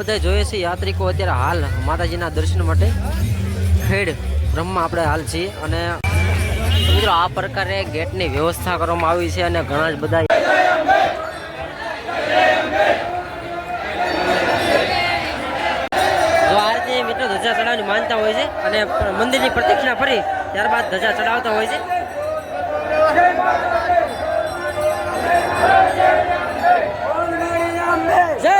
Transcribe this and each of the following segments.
બધા જોઈએ છે. યાત્રિકો અત્યારે હાલ માતાજીના દર્શન માટે ખેડ બ્રહ્મમાં આપણે હાલ છીએ. અને મિત્રો, આ પ્રકારે ગેટની વ્યવસ્થા કરવામાં આવી છે અને ઘણા જ બધા મિત્રો ધજા ચડાવવાની માનતા હોય છે અને મંદિરની પ્રતિક્ષા ફરી ત્યારબાદ ધજા ચડાવતા હોય છે. જય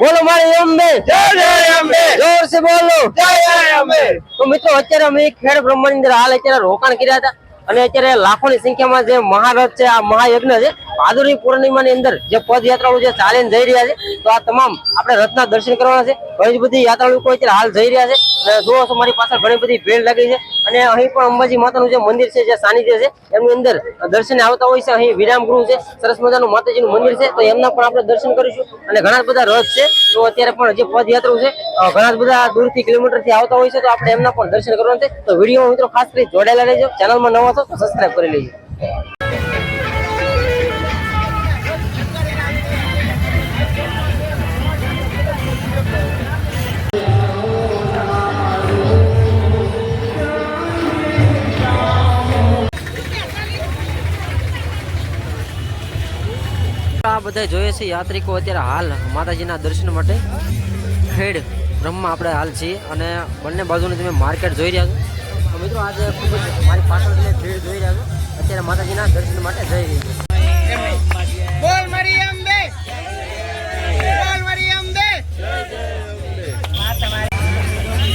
બોલો મારી અંબે. જય જય અંબે. જોર સે બોલો. જય જય અંબે. તો મિત્રો અત્યારે અમે ખેડ બ્રહ્માંડની અંદર હાલ અત્યારે રોકાણ કર્યા હતા. અને અત્યારે લાખોની સંખ્યામાં જે મહારથ છે આ મહાયજ્ઞ છે ભાદરવી પૂર્ણિમાની અંદર જે પદયાત્રાળુ જે ચાલીને જઈ રહ્યા છે, તો આ તમામ આપણે રથના દર્શન કરવાના છે. ઘણી બધી યાત્રાળુઓ અત્યારે હાલ જઈ રહ્યા છે. અને જુઓ છો મારી પાછળ ઘણી બધી ભીડ લાગી છે. અને અહીં પણ અંબાજી માતાનું જે મંદિર છે, જે સાનિધ્ય છે, એમની અંદર દર્શને આવતા હોય છે. અહીં વિરામ ગૃહ છે, સરસ મજાનું માતાજીનું મંદિર છે. તો એમના પણ આપણે દર્શન કરીશું. અને ઘણા બધા રથ છે, તો અત્યારે પણ જે પદયાત્રાઓ છે ઘણા બધા દૂરથી કિલોમીટરથી આવતા હોય છે, તો આપણે એમના પણ દર્શન કરવાના છે. તો વીડિયો મિત્રો ખાસ કરી જોડાયેલા રહેજો. ચેનલમાં નવા છો તો સબસ્ક્રાઈબ કરી લેજો. બધા જોઈએ છે યાત્રિકો અત્યારે હાલ માતાજીના દર્શન માટે ખેડ બ્રહ્મા આપણે હાલ છીએ અને બંને બાજુની તમે માર્કેટ જોઈ રહ્યા છો. તો મિત્રો આજે ખૂબ જ મારી પાછળ તમે ભીડ જોઈ રહ્યા છો. અત્યારે માતાજીના દર્શન માટે જઈ રહી છે બોલ મારી અંબે. બોલ મારી અંબે.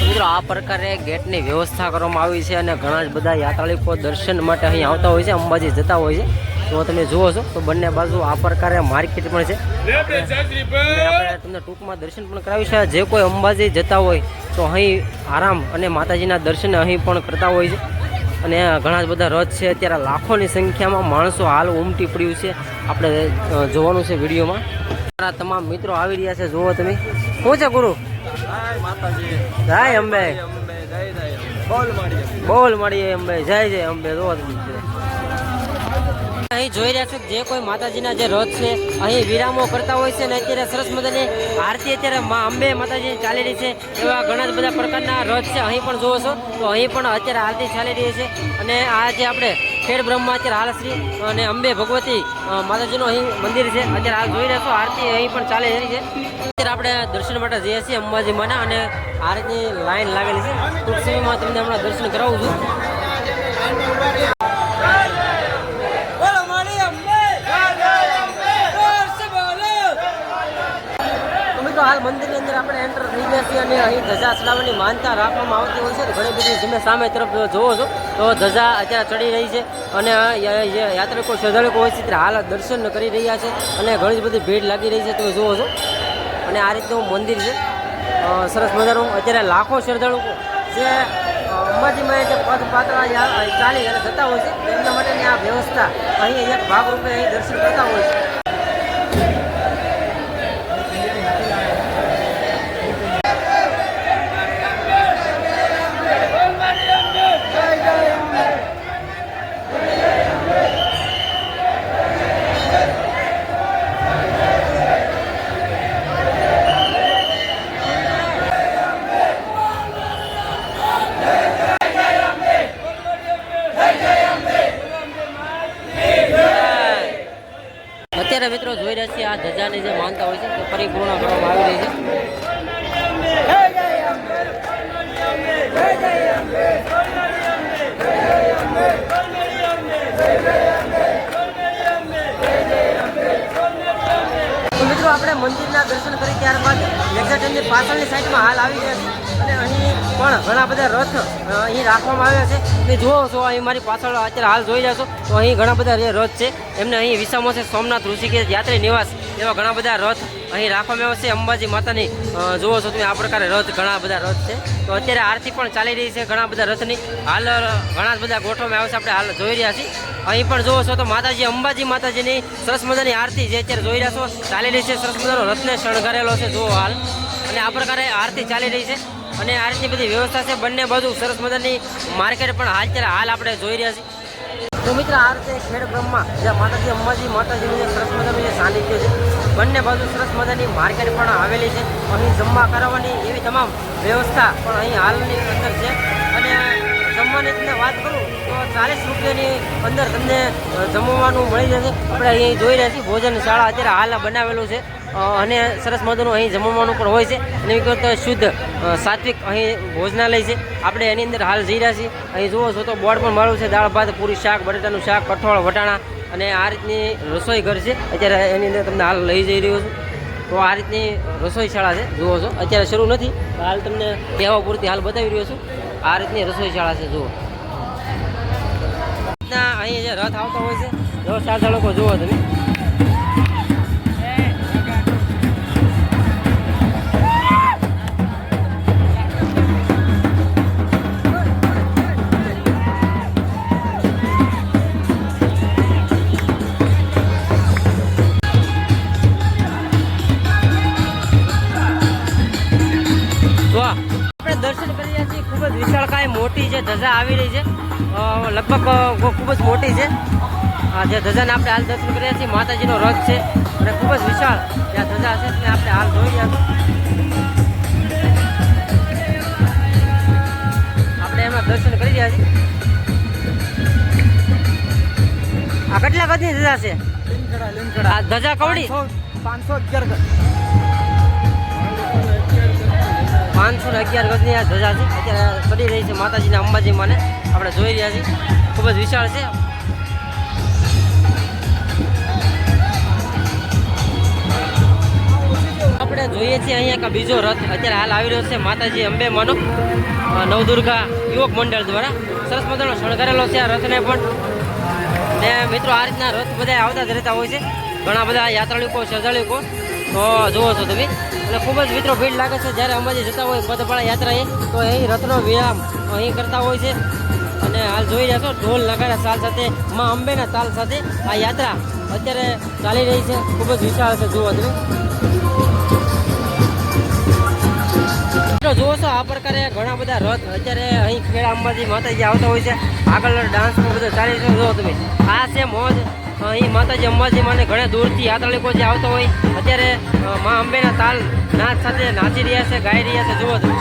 મિત્રો આ પ્રકારે ગેટની વ્યવસ્થા કરવામાં આવી છે અને ઘણા જ બધા યાત્રાળિકો દર્શન માટે અહીં આવતા હોય છે અંબાજી જતા હોય છે. તો તમે જુઓ છો તો બંને બાજુ આ પ્રકારે માર્કેટ પણ છે. આપણે તમને ટૂંકમાં દર્શન પણ કરાવીશું છે જે કોઈ અંબાજી જતા હોય તો અહીં આરામ અને માતાજીના દર્શન અહીં પણ કરતા હોય છે. અને ઘણા જ બધા રથ છે. અત્યારે લાખોની સંખ્યામાં માણસો હાલ ઉમટી પડ્યું છે. આપણે જોવાનું છે વિડીયોમાં. મારા તમામ મિત્રો આવી રહ્યા છે. જુઓ તમે. શું છે ગુરુ? માતાજી. જય અંબે. અંબે જય જય બોલ મળીએ અંબે. જય જય અંબે. તમે. અહીં જોઈ રહ્યા છો જે કોઈ માતાજીના જે રથ છે, અહીં વિરામો કરતા હોય છે ને અત્યારે સરસ મજાની આરતી અત્યારે અંબે માતાજી ચાલી રહી છે, એવા ઘણા જ બધા પ્રકારના રથ છે. અહીં પણ જોવો છો તો અહીં પણ અત્યારે આરતી ચાલી રહી છે અને આ જે આપણે ખેડ બ્રહ્મા અત્યારે હાલ શ્રી અને અંબે ભગવતી માતાજીનું અહીં મંદિર છે. અત્યારે હાલ જોઈ રહ્યા છો, આરતી અહીં પણ ચાલી રહી છે. અત્યારે આપણે દર્શન માટે જઈએ છીએ અંબાજી માના અને આ રીતની લાઈન લાગેલી છે. તુલસીમાં તમને હમણાં દર્શન કરાવું છું બોલ મારી અંબે જય જય અંબે બોલ સે બોલો તો મિત્રો હાલ મંદિરની અંદર અને અહીં ધજા ચડાવવાની માનતા રાખવામાં આવતી હોય છે. તો ઘણી બધી તમે સામે તરફ જોવો છો, તો ધજા અત્યારે ચડી રહી છે અને યાત્રિકો શ્રદ્ધાળુકો હોય છે, ત્યારે હાલ દર્શન કરી રહ્યા છે અને ઘણી બધી ભીડ લાગી રહી છે, તમે જુઓ છો. અને આ રીતનું મંદિર છે. સરસ મજાનું. અત્યારે લાખો શ્રદ્ધાળુઓ જે અંબાજીમાં જે પદ પાતળા ચાલી અને જતા હોય છે તેમના માટેની આ વ્યવસ્થા અહીં એક ભાગરૂપે અહીં દર્શન કરતા હોય છે. અત્યારે મિત્રો જોઈ રહ્યા છીએ આ ધજાની જે માનતા હોય છે તે પરિપૂર્ણ કરવામાં આવી રહી છે. મિત્રો, આપણે મંદિરના દર્શન કરી ત્યારબાદ એક્ઝેક્ટની પાછળની સાઈડમાં હાલ આવી ગયા છે પણ ઘણા બધા રથ અહીં રાખવામાં આવ્યા છે. તમે જુઓ છો, અહીં મારી પાછળ અત્યારે હાલ જોઈ છો, તો અહીં ઘણા બધા રથ છે. એમને અહીં વિસામો છે, સોમનાથ, ઋષિકેશ, યાત્રી, નિવાસ, એવા ઘણા બધા રથ અહીં રાખવામાં આવ્યા છે. અંબાજી માતાની જુઓ છો તમે, આ પ્રકારે રથ, ઘણા બધા રથ છે. તો અત્યારે આરતી પણ ચાલી રહી છે ઘણા બધા રથની. હાલ ઘણા જ બધા ગોઠવવામાં આવે છે, આપણે હાલ જોઈ રહ્યા છીએ. અહીં પણ જુઓ છો તો માતાજી, અંબાજી માતાજીની સરસ મજાની આરતી જે અત્યારે જોઈ રહ્યા છો, ચાલી રહી છે સરસ મજાનો રથને શણગારેલો છે, જુઓ હાલ. અને આ પ્રકારે આરતી ચાલી રહી છે. અને આ રીતની બધી વ્યવસ્થા છે. બંને બાજુ સરસ મજાની માર્કેટ પણ હાલ અત્યારે હાલ આપણે જોઈ રહ્યા છીએ. તો મિત્ર, આ રીતે ખેડ જ્યાં માતાજી, અંબાજી માતાજીનું જે સરસ મજાનું જે સાનિધ્ય છે, બંને બાજુ સરસ મજાની માર્કેટ પણ આવેલી છે. અહીં જમવા કરાવવાની એવી તમામ વ્યવસ્થા પણ અહીં હાલની અંદર છે. અને જમવાની તમને વાત કરું તો ચાલીસ રૂપિયાની અંદર તમને જમવાનું મળી જશે. આપણે અહીં જોઈ રહ્યા છીએ ભોજન શાળા અત્યારે હાલ બનાવેલું છે. અને સરસ મજાનું અહીં જમવાનું પણ હોય છે. અને વિગત શુદ્ધ સાત્વિક અહીં ભોજનાલય છે. આપણે એની અંદર હાલ જઈ રહ્યા છીએ. અહીં જુઓ છો તો બોર્ડ પણ મારું છે. દાળ, ભાત, પૂરી શાક, બટાટાનું શાક, કઠોળ, વટાણા અને આ રીતની રસોઈ ઘર છે. અત્યારે એની અંદર તમને હાલ લઈ જઈ રહ્યો છું. તો આ રીતની રસોઈ શાળા છે. જુઓ છો. અત્યારે શરૂ નથી. હાલ તમને કહેવા પૂરતી હાલ બતાવી રહ્યો છું. આ રીતની રસોઈ શાળા છે. જુઓ. અહીં જે રથ આવતો હોય છે. જો ચાર લોકો જુઓ તમે. ખૂબ જ મોટી જે ધજા આવી રહી છે. લગભગ ખૂબ જ મોટી છે. આ જે ધજાને આપણે હાલ દર્શન કરીએ છીએ માતાજીનો રથ છે. અને ખૂબ જ વિશાળ જે ધજા છે તેને આપણે હાલ જોઈ રહ્યા આપણે એમાં દર્શન કરી રહ્યા છીએ. આ કેટલા કદની ધજા છે? આ ધજા કવડી? પાંચસો અગિયાર પાંચસો ને અગિયાર ગજની આ ધજા છે. અત્યારે ચડી રહી છે માતાજીના અંબાજી માને. આપણે જોઈ રહ્યા છીએ. ખૂબ જ વિશાળ છે. આપણે જોઈએ છીએ અહીંયા એક બીજો રથ. અત્યારે હાલ આવી રહ્યો છે માતાજી અંબે માનો. નવદુર્ગા યુવક મંડળ દ્વારા. સરસ મજાનો શણગારેલો છે આ રથને પણ. ને મિત્રો, આ રીતના રથ બધા આવતા જ રહેતા હોય છે. ઘણા બધા યાત્રાળુકો શ્રદ્ધાળુકો તો જુઓ છો તમે. અને ખૂબ જ મિત્રો ભીડ લાગે છે. જ્યારે અંબાજી જતા હોય પદપાળા યાત્રાએ, તો અહીં રથનો વિરામ અહીં કરતા હોય છે. અને હાલ જોઈ રહ્યા છો, ઢોલ નગારા તાલ સાથે, મા અંબેના તાલ સાથે આ યાત્રા અત્યારે ચાલી રહી છે. ખૂબ જ વિશાળ છે, જુઓ તમે. મિત્રો, જુઓ છો, આ પ્રકારે ઘણા બધા રથ અત્યારે અહીં ખેડા અંબાજી માતાજી આવતા હોય છે. આગળ ડાન્સ બધું ચાલી રહ્યો જુઓ તમે. આ છે મોજ અહીં માતાજી અંબાજી માને ઘણા દૂરથી યાત્રાળિકો જે આવતા હોય, અત્યારે મા અંબેના તાલ નાચ સાથે નાચી રહ્યા છે, ગાઈ રહ્યા છે, જુઓ તમે.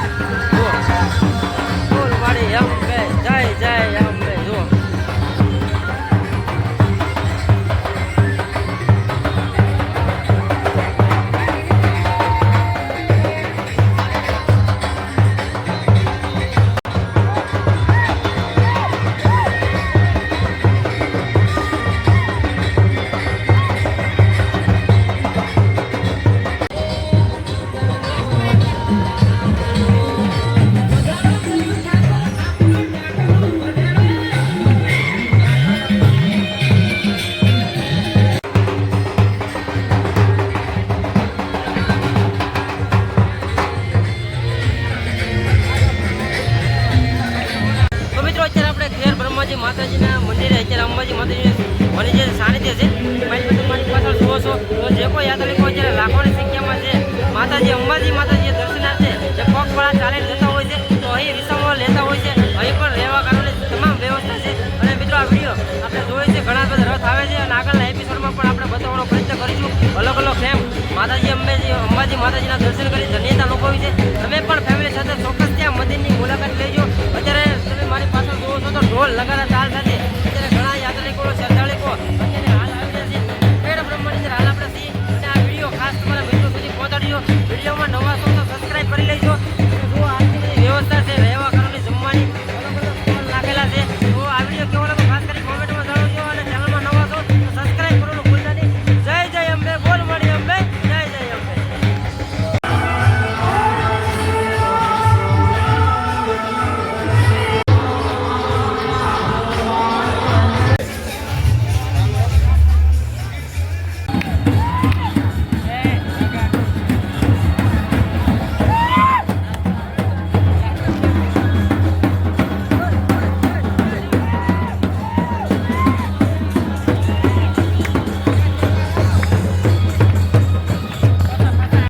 માતાજી અંબાજી માતાજી દર્શનાર્થે જે પગપાળા ચાલીને જતા હોય છે, તો અહીં વિસામો લેતા હોય છે. અહીં પણ રહેવા કરવાની તમામ વ્યવસ્થા છે. અને મિત્રો, આ વીડિયો આપણે જોઈએ છે, ઘણા બધા રથ આવે છે. અને આગળના એપિસોડમાં પણ આપણે બતાવવાનો પ્રયત્ન કરીશું. અલગ અલગ ફેમ માતાજી અંબેજી, અંબાજી માતાજીના દર્શન કરી ધન્યતા અનુભવી છે. તમે પણ ફેમિલી સાથે